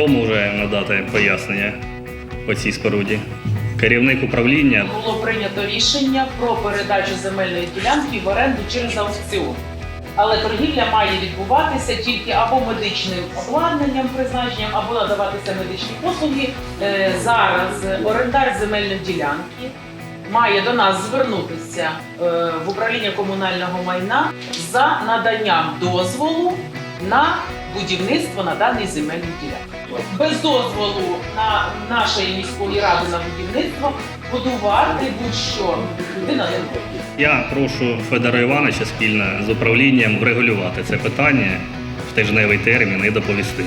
Хто може надати пояснення по цій споруді? Керівник управління. Було прийнято рішення про передачу земельної ділянки в оренду через аукціон. Але торгівля має відбуватися тільки або медичним обладнанням, призначенням, або надаватися медичні послуги. Е, Зараз орендар земельної ділянки має до нас звернутися е, в управління комунального майна за наданням дозволу на будівництво на даній земельній ділянці. Без дозволу на нашої міської ради на будівництво будувати будь-що людина не може. Я прошу Федора Івановича спільно з управлінням врегулювати це питання в тижневий термін і доповісти.